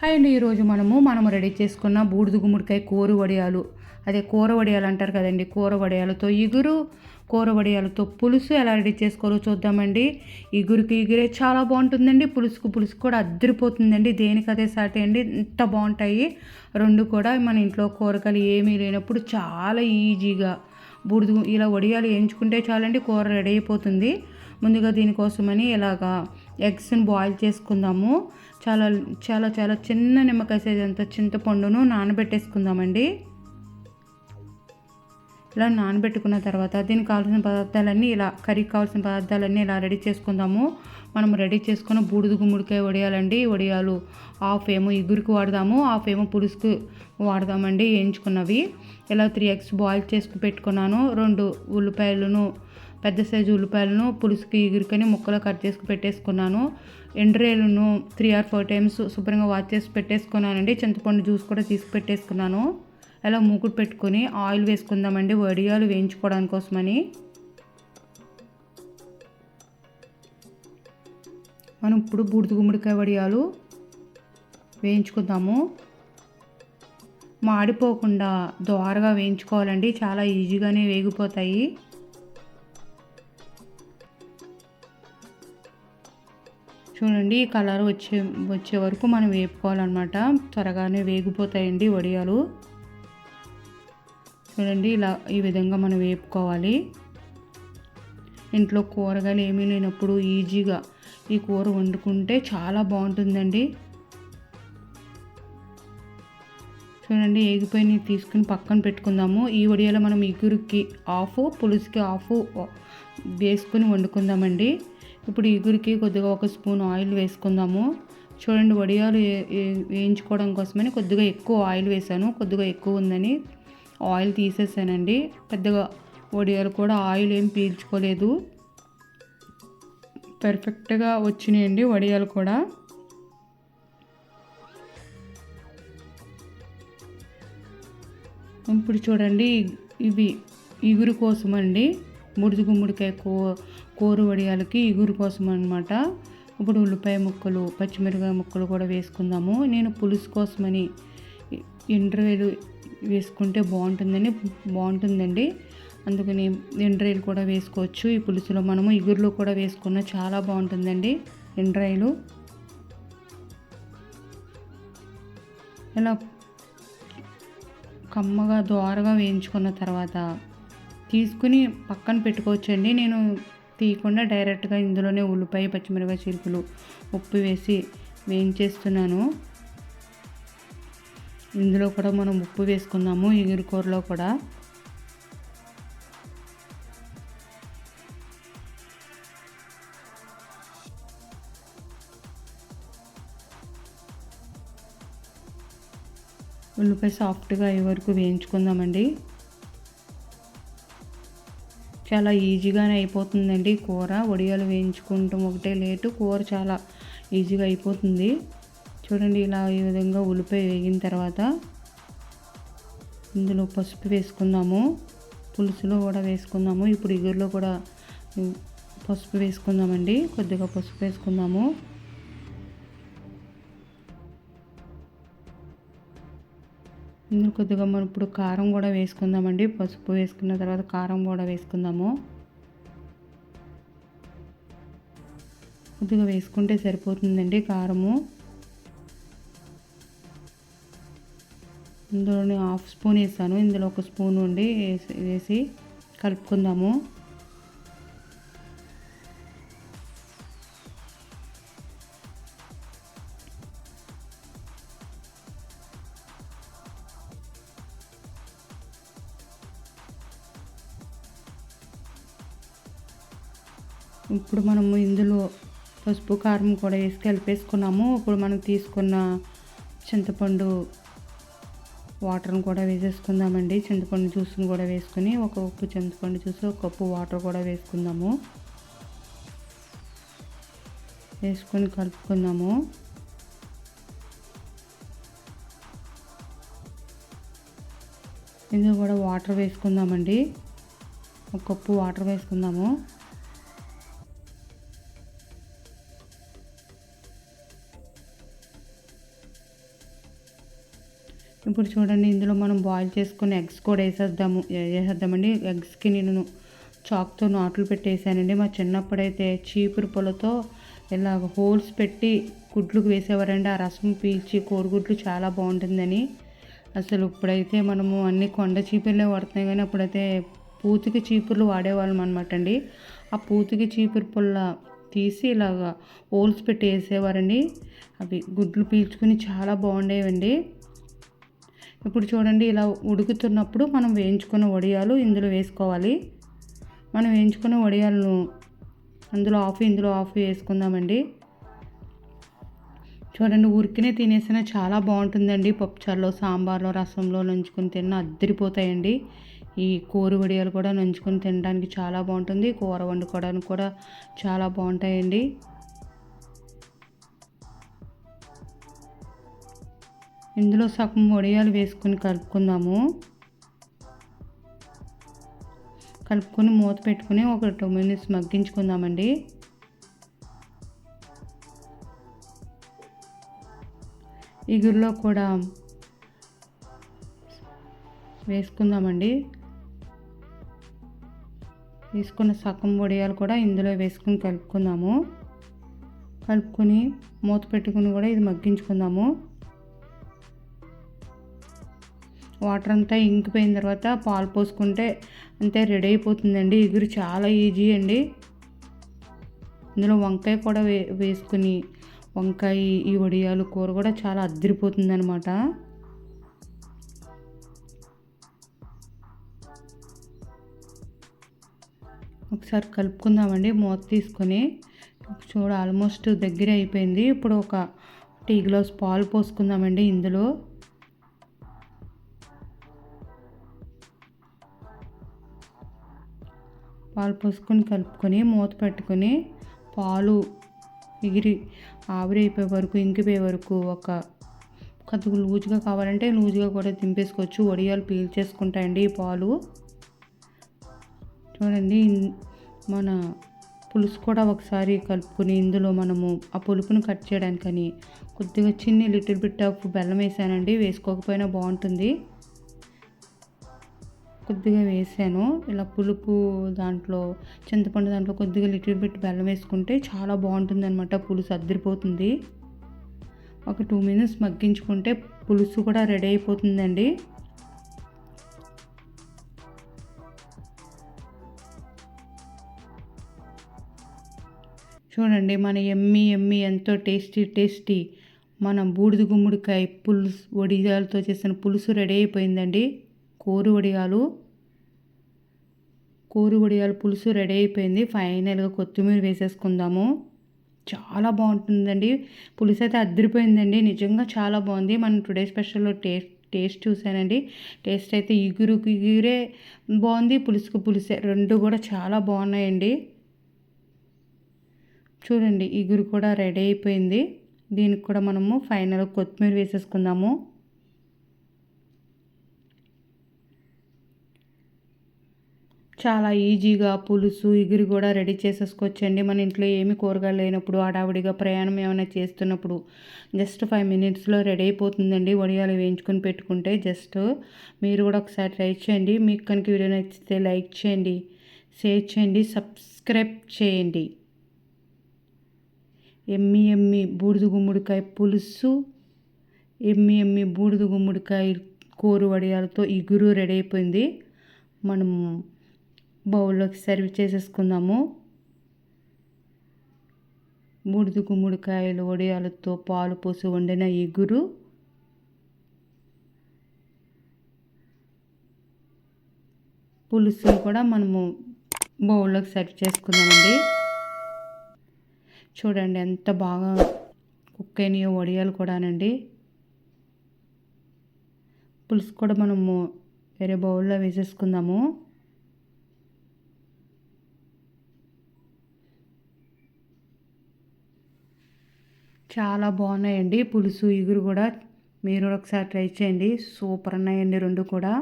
Hi అండి ఈరోజు మనము మనము రెడీ చేసుకున్న బూడిద గుమ్మడికాయ కూర వడియాలు. అదే కూర వడియాలు అంటారు కదండి కూర వడియాలతో ఇగురు కూర వడియాలతో పులుసు ఎలా రెడీ చేసుకోవాలో చూద్దామండి. ఇగురికి ఇగురే చాలా బాగుంటుందండి పులుసుకు పులుసు కూడా అద్దరిపోతుందండి. దేనికి అదే సాటి అండి ఇంత బాగుంటాయి. రెండు కూడా మన ఇంట్లో కూరగాయలు ఏమీ లేనప్పుడు చాలా ఈజీగా బూడిద ఇలా వడియాలు వేయించుకుంటే చాలండి కూర రెడీ అయిపోతుంది. ముందుగా దీనికోసమని ఇలాగా ఎగ్స్ని బాయిల్ చేసుకుందాము. చాలా చాలా చాలా చిన్న నిమ్మకాయ సైజ్ అంత చింతపండును నానబెట్టేసుకుందామండి. ఇలా నానబెట్టుకున్న తర్వాత దీనికి కావాల్సిన పదార్థాలన్నీ ఇలా కర్రీకి కావాల్సిన పదార్థాలన్నీ ఇలా రెడీ చేసుకుందాము. మనం రెడీ చేసుకున్న బూడిద గుమ్మడికాయ వడియాలండి. వడియాలు హాఫ్ ఏమో ఇగురికి వాడదాము హాఫ్ ఏమో పులుసుకు వాడదామండి వేయించుకున్నవి. ఇలా త్రీ ఎగ్స్ బాయిల్ చేసుకు పెట్టుకున్నాను. రెండు ఉల్లిపాయలను పెద్ద సైజు ఉల్లిపాయలను పులుసుకి ఎగురుకొని ముక్కలు కట్ చేసి పెట్టేసుకున్నాను. ఎండ్రేలను త్రీ ఆర్ ఫోర్ టైమ్స్ శుభ్రంగా వాష్ చేసి పెట్టేసుకున్నానండి. చింతపండు జ్యూస్ కూడా తీసి పెట్టేసుకున్నాను. అలా మూకుడు పెట్టుకొని ఆయిల్ వేసుకుందామండి. వడియాలు వేయించుకోవడానికి కోసమని. మనం ఇప్పుడు బూడిద గుమ్మడికాయ వడియాలు వేయించుకుందాము. మాడిపోకుండా దోరగా వేయించుకోవాలండి. చాలా ఈజీగానే వేగిపోతాయి. చూడండి ఈ కలర్ వచ్చే వచ్చే వరకు మనం వేపుకోవాలన్నమాట. త్వరగానే వేగిపోతాయండి వడియాలు. చూడండి ఇలా ఈ విధంగా మనం వేపుకోవాలి. ఇంట్లో కూరగాయలు ఏమీ లేనప్పుడు ఈజీగా ఈ కూర వండుకుంటే చాలా బాగుంటుందండి. చూడండి ఏగిపోయి తీసుకుని పక్కన పెట్టుకుందాము. ఈ వడియాలో మనం ఇగురికి ఆఫ్ పులుసుకి ఆఫ్ వేసుకొని వండుకుందామండి. ఇప్పుడు ఇగురికి కొద్దిగా ఒక స్పూన్ ఆయిల్ వేసుకుందాము. చూడండి వడియాలు వేయించుకోవడం కోసమని కొద్దిగా ఎక్కువ ఆయిల్ వేసాను. కొద్దిగా ఎక్కువ ఉందని ఆయిల్ తీసేసానండి. పెద్దగా వడియాలు కూడా ఆయిల్ ఏం పీల్చుకోలేదు. పర్ఫెక్ట్గా వచ్చినాయండి వడియాలు కూడా. ఇప్పుడు చూడండి ఇవి ఇగురు కోసమండి. అండి గుమ్మడికాయ కూ కూర వడియాలకి ఇగురు కోసం అనమాట ఇప్పుడు ఉల్లిపాయ ముక్కలు పచ్చిమిరపకాయ ముక్కలు కూడా వేసుకుందాము. నేను పులుసు కోసమని ఎండ్రాయిలు వేసుకుంటే బాగుంటుందని బాగుంటుందండి. అందుకని ఎండ్రాయిలు కూడా వేసుకోవచ్చు. ఈ పులుసులో మనము ఇగురులో కూడా వేసుకున్న చాలా బాగుంటుందండి ఎండ్రాయిలు. ఇలా కమ్మగా దోరగా వేయించుకున్న తర్వాత తీసుకుని పక్కన పెట్టుకోవచ్చండి. నేను తీయకుండా డైరెక్ట్గా ఇందులోనే ఉల్లిపాయ పచ్చిమిరపకాయ చిరుకులు ఉప్పు వేసి వేయించేస్తున్నాను. ఇందులో కూడా మనం ఉప్పు వేసుకుందాము ఎగురు కూరలో కూడా. ఉల్లిపాయ సాఫ్ట్గా అయ్యే వరకు వేయించుకుందామండి. చాలా ఈజీగానే అయిపోతుందండి. కూర వడియాలు వేయించుకుంటాం. ఒకటే లేటు. కూర చాలా ఈజీగా అయిపోతుంది. చూడండి ఇలా ఈ విధంగా ఉల్లిపాయ వేగిన తర్వాత ఇందులో పసుపు వేసుకుందాము. పులుసులో కూడా వేసుకుందాము. ఇప్పుడు ఇగురులో కూడా పసుపు వేసుకుందామండి. కొద్దిగా పసుపు వేసుకుందాము. ఇందులో కొద్దిగా మనం ఇప్పుడు కారం కూడా వేసుకుందామండి. పసుపు వేసుకున్న తర్వాత కారం కూడా వేసుకుందాము. కొద్దిగా వేసుకుంటే సరిపోతుందండి కారము. ఇందులోనే హాఫ్ స్పూన్ వేసాను. ఇందులో ఒక స్పూన్ ఉండి వేసి వేసి కలుపుకుందాము. ఇప్పుడు మనము ఇందులో పసుపు కారం కూడా వేసి కలిపేసుకున్నాము. ఇప్పుడు మనం తీసుకున్న చింతపండు వాటర్ని కూడా వేసేసుకుందామండి. చింతపండు జ్యూస్ని కూడా వేసుకుని ఒక కప్పు చింతపండు జ్యూస్ ఒక కప్పు వాటర్ కూడా వేసుకుందాము. వేసుకొని కలుపుకుందాము. ఇందులో కూడా వాటర్ వేసుకుందామండి. ఒక కప్పు వాటర్ వేసుకుందాము. ఇప్పుడు చూడండి ఇందులో మనం బాయిల్ చేసుకుని ఎగ్స్ కూడా వేసేద్దాము. వేసేద్దామండి? ఎగ్స్కి నేను చాక్తో నాట్లు పెట్టేసానండి. మా చిన్నప్పుడైతే చీపురు పొలతో ఇలా హోల్స్ పెట్టి గుడ్లకు వేసేవారండి. ఆ రసం పీల్చి కోడిగుడ్లు చాలా బాగుంటుందని. అసలు ఇప్పుడైతే మనము అన్ని కొండ చీపుర్లే వాడుతున్నాయి కానీ అప్పుడైతే పూతికి చీపుర్లు వాడేవాళ్ళం అనమాట అండి. ఆ పూతికి చీపురు పుల్ల తీసి ఇలాగా హోల్స్ పెట్టి వేసేవారండి. అవి గుడ్లు పీల్చుకుని చాలా బాగుండేవండి. ఇప్పుడు చూడండి ఇలా ఉడుకుతున్నప్పుడు మనం వేయించుకున్న వడియాలు ఇందులో వేసుకోవాలి. మనం వేయించుకున్న వడియాలను అందులో ఆఫ్ ఇందులో ఆఫ్ వేసుకుందామండి. చూడండి ఉరికినే తినేసినా చాలా బాగుంటుందండి. పప్పుచారులో సాంబార్లో రసంలో నంచుకొని తిన్న అద్దరిపోతాయండి. ఈ కూర వడియాలు కూడా నంచుకొని తినడానికి చాలా బాగుంటుంది. కూర వండుకోవడానికి కూడా చాలా బాగుంటాయండి. ఇందులో సగం వడియాలు వేసుకొని కలుపుకుందాము. కలుపుకొని మూత పెట్టుకుని ఒక టూ మినిట్స్ మగ్గించుకుందామండి. ఇగురులో కూడా వేసుకుందామండి. తీసుకున్న సగం వడియాలు కూడా ఇందులో వేసుకుని కలుపుకుందాము. కలుపుకొని మూత పెట్టుకుని కూడా ఇది మగ్గించుకుందాము. వాటర్ అంతా ఇంకిపోయిన తర్వాత పాలు పోసుకుంటే అంతే రెడీ అయిపోతుందండి. ఎగురు చాలా ఈజీ అండి. ఇందులో వంకాయ కూడా వే వేసుకుని వంకాయ ఈ వడియాలు కూర కూడా చాలా అద్దరిపోతుంది అనమాట ఒకసారి కలుపుకుందామండి. మూత తీసుకొని చూడ ఆల్మోస్ట్ దగ్గర అయిపోయింది. ఇప్పుడు ఒక టీ గ్లాస్ పాలు పోసుకుందామండి ఇందులో. పాలు పోసుకొని కలుపుకొని మూత పెట్టుకొని పాలు ఎగిరి ఆవిరైపోయే వరకు ఇంకిపోయే వరకు ఒక కొద్దిగా లూజ్గా కావాలంటే లూజ్గా కూడా దింపేసుకోవచ్చు. వడియాలు పీల్చేసుకుంటాయండి ఈ పాలు. చూడండి మన పులుసు కూడా ఒకసారి కలుపుకొని ఇందులో మనము ఆ పులుపును కట్ చేయడానికని కొద్దిగా చిన్ని లిటిల్ బిట్ ఆఫ్ బెల్లం వేసానండి. వేసుకోకపోయినా బాగుంటుంది. కొద్దిగా వేసాను. ఇలా పులుపు దాంట్లో చింతపండు దాంట్లో కొద్దిగా లిటిల్ బిట్ బెల్లం వేసుకుంటే చాలా బాగుంటుంది అనమాట పులుసు అద్దరిపోతుంది. ఒక టూ మినిట్స్ మగ్గించుకుంటే పులుసు కూడా రెడీ అయిపోతుందండి. చూడండి మన ఎమ్మి ఎమ్మి ఎంతో టేస్టీ టేస్టీ మన బూడిద గుమ్మడికాయ పులుసు వడియాలతో చేసిన పులుసు రెడీ అయిపోయిందండి. కూరు వడియాలు కూరు వడియాలు పులుసు రెడీ అయిపోయింది. ఫైనల్గా కొత్తిమీర వేసేసుకుందాము. చాలా బాగుంటుందండి. పులుసు అయితే అద్దరిపోయిందండి నిజంగా చాలా బాగుంది. మనం టుడే స్పెషల్లో టేస్ట్ టేస్ట్ చూసానండి టేస్ట్ అయితే ఇగురుకు ఇగురే బాగుంది. పులుసుకు పులుసే రెండు కూడా చాలా బాగున్నాయండి. చూడండి ఇగురు కూడా రెడీ అయిపోయింది. దీనికి కూడా మనము ఫైనల్ కొత్తిమీర వేసేసుకుందాము. చాలా ఈజీగా పులుసు ఇగురు కూడా రెడీ చేసేసుకోవచ్చండి. మన ఇంట్లో ఏమి కూరగాయలు లేనప్పుడు హడావుడిగా ప్రయాణం ఏమైనా చేస్తున్నప్పుడు జస్ట్ ఫైవ్ మినిట్స్లో రెడీ అయిపోతుందండి. వడియాలు వేయించుకొని పెట్టుకుంటే జస్ట్ మీరు కూడా ఒకసారి ట్రై చేయండి. మీకు కనుక వీడియో నచ్చితే లైక్ చేయండి షేర్ చేయండి సబ్స్క్రైబ్ చేయండి. ఎమ్మి ఎమ్మి బూడిద గుమ్మడికాయ పులుసు ఎమ్మి ఎమ్మి బూడిద గుమ్మడికాయ కూర వడియాలతో ఇగురు రెడీ అయిపోయింది. మనం బౌల్లోకి సర్వ్ చేసేసుకుందాము. బూడిద గుమ్మడికాయలు వడియాలతో పాలు పోసి వండిన ఎగురు పులుసును కూడా మనము బౌల్లోకి సర్వ్ చేసుకుందామండి. చూడండి ఎంత బాగా కుక్ అయినాయో వడియాలు కూడానండి. పులుసు కూడా మనము వేరే బౌల్లో వేసేసుకుందాము. చాలా బాగున్నాయండి. పులుసు ఇగురు కూడా మీరు ఒకసారి ట్రై చేయండి. సూపర్ ఉన్నాయండి రెండు కూడా.